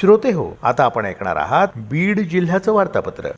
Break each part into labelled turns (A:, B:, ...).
A: श्रोते हो आता आपण ऐकणार आहात बीड जिल्ह्याचं वार्तापत्र.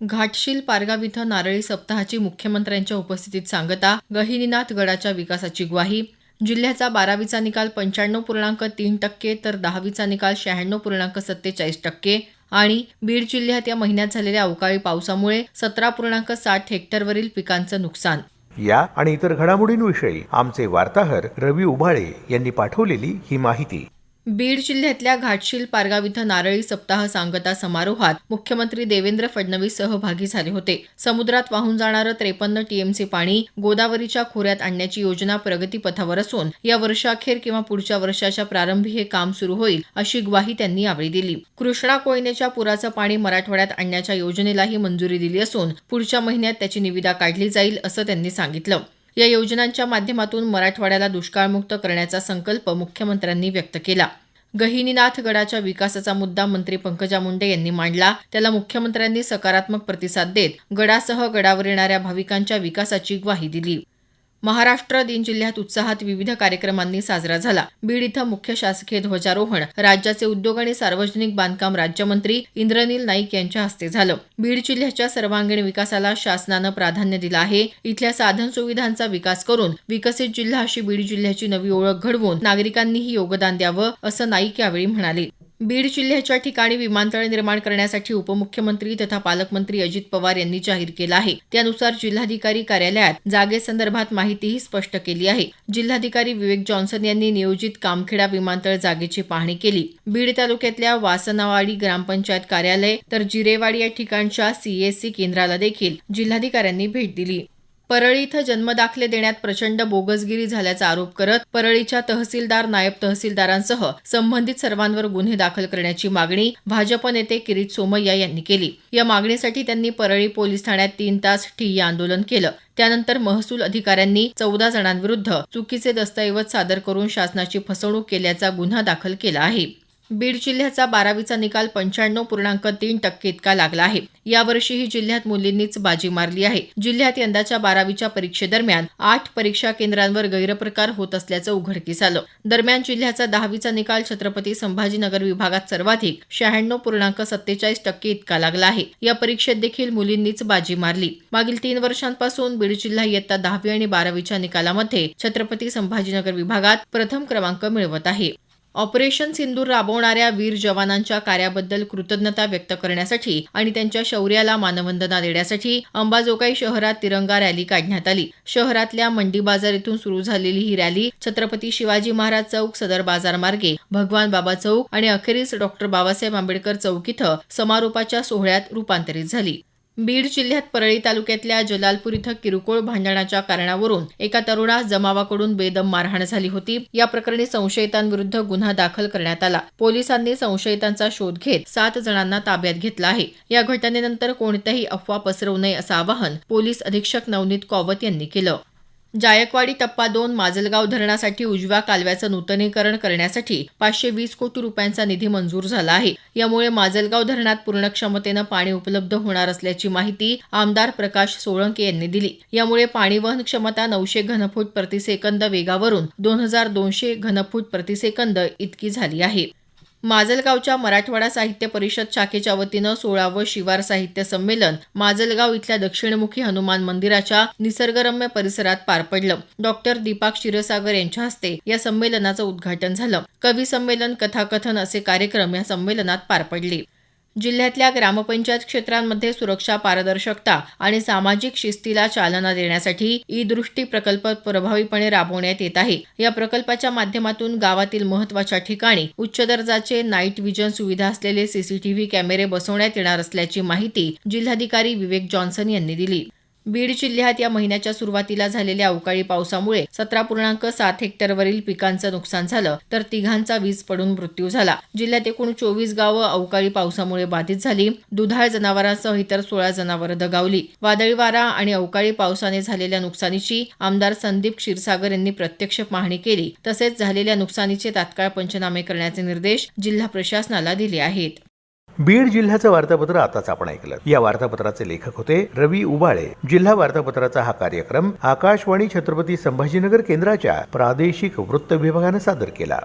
B: घाटशील पारगाव इथं नारळी सप्ताहाची मुख्यमंत्र्यांच्या उपस्थितीत सांगता गहिनीनाथ गडाच्या विकासाची ग्वाही. जिल्ह्याचा बारावीचा निकाल पंच्याण्णव पूर्णांक तीन टक्के तर दहावीचा निकाल शहाण्णव पूर्णांक सत्तेचाळीस टक्के. आणि बीड जिल्ह्यात या महिन्यात झालेल्या अवकाळी पावसामुळे सतरा पूर्णांक साठ हेक्टरवरील पिकांचं नुकसान.
A: या आणि इतर घडामोडींविषयी आमचे वार्ताहर रवी उभाळे यांनी पाठवलेली ही माहिती.
B: बीड जिल्ह्यातल्या घाटशील पारगाव इथं नारळी सप्ताह सांगता समारोहात मुख्यमंत्री देवेंद्र फडणवीस सहभागी झाले होते. समुद्रात वाहून जाणारं त्रेपन्न टीएमसी पाणी गोदावरीच्या खोऱ्यात आणण्याची योजना प्रगतीपथावर असून या वर्षाखेर किंवा पुढच्या वर्षाच्या प्रारंभी हे काम सुरू होईल अशी ग्वाही त्यांनी यावेळी दिली. कृष्णा कोयनेच्या पुराचं पाणी मराठवाड्यात आणण्याच्या योजनेलाही मंजुरी दिली असून पुढच्या महिन्यात त्याची निविदा काढली जाईल असं त्यांनी सांगितलं. या योजनांच्या माध्यमातून मराठवाड्याला दुष्काळमुक्त करण्याचा संकल्प मुख्यमंत्र्यांनी व्यक्त केला. गहिनीनाथ गडाच्या विकासाचा मुद्दा मंत्री पंकजा मुंडे यांनी मांडला. त्याला मुख्यमंत्र्यांनी सकारात्मक प्रतिसाद देत गडासह गडावर येणाऱ्या भाविकांच्या विकासाची ग्वाही दिली. महाराष्ट्र दिन जिल्ह्यात उत्साहात विविध कार्यक्रमांनी साजरा झाला. बीड इथं मुख्य शासकीय ध्वजारोहण राज्याचे उद्योग आणि सार्वजनिक बांधकाम राज्यमंत्री इंद्रनील नाईक यांच्या हस्ते झालं. बीड जिल्ह्याच्या सर्वांगीण विकासाला शासनानं प्राधान्य दिलं आहे. इथल्या साधन सुविधांचा विकास करून विकसित जिल्हा अशी बीड जिल्ह्याची नवी ओळख घडवून नागरिकांनीही योगदान द्यावं असं नाईक यावेळी म्हणाले. बीड जिल्ह्याच्या ठिकाणी विमानतळ निर्माण करण्यासाठी उपमुख्यमंत्री तथा पालकमंत्री अजित पवार यांनी जाहीर केला आहे. त्यानुसार जिल्हाधिकारी कार्यालयात जागेसंदर्भात माहितीही स्पष्ट केली आहे. जिल्हाधिकारी विवेक जॉन्सन यांनी नियोजित कामखेडा विमानतळ जागेची पाहणी केली. बीड तालुक्यातल्या वासनावाडी ग्रामपंचायत कार्यालय तर जिरेवाडी या ठिकाणच्या सीएससी केंद्राला देखील जिल्हाधिकाऱ्यांनी भेट दिली. परळी इथं जन्मदाखले देण्यात प्रचंड बोगसगिरी झाल्याचा आरोप करत परळीच्या तहसीलदार नायब तहसीलदारांसह संबंधित सर्वांवर गुन्हे दाखल करण्याची मागणी भाजप नेते किरीट सोमय्या यांनी केली. या मागणीसाठी त्यांनी परळी पोलीस ठाण्यात तीन तास ठिय्या आंदोलन केलं. त्यानंतर महसूल अधिकाऱ्यांनी चौदा जणांविरुद्ध चुकीचे दस्तऐवज सादर करून शासनाची फसवणूक केल्याचा गुन्हा दाखल केला आहे. बीड जिल्ह्याचा बारावीचा निकाल पंच्याण्णव पूर्णांक तीन टक्के इतका लागला आहे. यावर्षीही जिल्ह्यात मुलींनीच बाजी मारली आहे. जिल्ह्यात यंदाच्या बारावीच्या परीक्षेदरम्यान आठ परीक्षा केंद्रांवर गैरप्रकार होत असल्याचं उघडकीस आलं. दरम्यान जिल्ह्याचा दहावीचा निकाल छत्रपती संभाजीनगर विभागात सर्वाधिक शहाण्णव पूर्णांक सत्तेचाळीस टक्के इतका लागला आहे. या परीक्षेत देखील मुलींनीच बाजी मारली. मागील तीन वर्षांपासून बीड जिल्हा इयत्ता दहावी आणि बारावीच्या निकालामध्ये छत्रपती संभाजीनगर विभागात प्रथम क्रमांक मिळवत आहे. ऑपरेशन सिंदूर राबवणाऱ्या वीर जवानांच्या कार्याबद्दल कृतज्ञता व्यक्त करण्यासाठी आणि त्यांच्या शौर्याला मानवंदना देण्यासाठी अंबाजोगाई शहरात तिरंगा रॅली काढण्यात आली. शहरातल्या मंडी बाजार इथून सुरू झालेली ही रॅली छत्रपती शिवाजी महाराज चौक सदर बाजार मार्गे भगवान बाबा चौक आणि अखेरीस डॉक्टर बाबासाहेब आंबेडकर चौक इथं समारोपाच्या सोहळ्यात रूपांतरित झाली. बीड जिल्ह्यात परळी तालुक्यातल्या जलालपूर इथं किरकोळ भांडणाच्या कारणावरून एका तरुणास जमावाकडून बेदम मारहाण झाली होती. या प्रकरणी संशयितांविरुद्ध गुन्हा दाखल करण्यात आला. पोलिसांनी संशयितांचा शोध घेत सात जणांना ताब्यात घेतला आहे. या घटनेनंतर कोणत्याही अफवा पसरवू नये असं आवाहन पोलीस अधीक्षक नवनीत कॉवत यांनी केलं. जायकवाडी टप्पा दोन माजलगाव धरणासाठी उजव्या कालव्याचं नूतनीकरण करण्यासाठी पाचशे वीस कोटी रुपयांचा निधी मंजूर झाला आहे. यामुळे माजलगाव धरणात पूर्ण क्षमतेनं पाणी उपलब्ध होणार असल्याची माहिती आमदार प्रकाश सोळंके यांनी दिली. यामुळे पाणी वहन क्षमता नऊशे घनफूट प्रतिसेकंद वेगावरून दोन हजार दोनशे घनफूट प्रतिसेकंद इतकी झाली आहे. माजलगावच्या मराठवाडा साहित्य परिषद शाखेच्या वतीनं सोळावं शिवार साहित्य संमेलन माजलगाव इथल्या दक्षिणमुखी हनुमान मंदिराच्या निसर्गरम्य परिसरात पार पडलं. डॉक्टर दीपाक क्षीरसागर यांच्या हस्ते या संमेलनाचं उद्घाटन झालं. कवी संमेलन कथाकथन असे कार्यक्रम या संमेलनात पार पडले. जिल्ह्यातल्या ग्रामपंचायत क्षेत्रांमध्ये सुरक्षा पारदर्शकता आणि सामाजिक शिस्तीला चालना देण्यासाठी ई दृष्टी प्रकल्प प्रभावीपणे राबवण्यात येत आहे. या प्रकल्पाच्या माध्यमातून गावातील महत्त्वाच्या ठिकाणी उच्च दर्जाचे नाईट विजन सुविधा असलेले सीसीटीव्ही कॅमेरे बसवण्यात येणार असल्याची माहिती जिल्हाधिकारी विवेक जॉन्सन यांनी दिली. बीड जिल्ह्यात या महिन्याच्या सुरुवातीला झालेल्या अवकाळी पावसामुळे सतरा पूर्णांक सात हेक्टरवरील पिकांचं नुकसान झालं तर तिघांचा वीज पडून मृत्यू झाला. जिल्ह्यात एकूण चोवीस गावं अवकाळी पावसामुळे बाधित झाली. दुधाळ जनावरांसह इतर सोळा जनावरं दगावली. वादळी वारा आणि अवकाळी पावसाने झालेल्या नुकसानीची आमदार संदीप क्षीरसागर यांनी प्रत्यक्ष पाहणी केली. तसेच झालेल्या नुकसानीचे तात्काळ पंचनामे करण्याचे निर्देश जिल्हा प्रशासनाला दिले आहेत.
A: बीड जिल्ह्याचं वार्तापत्र आताच आपण ऐकलं. या वार्तापत्राचे लेखक होते रवी उबाळे. जिल्हा वार्तापत्राचा हा कार्यक्रम आकाशवाणी छत्रपती संभाजीनगर केंद्राच्या प्रादेशिक वृत्त विभागानं सादर केला.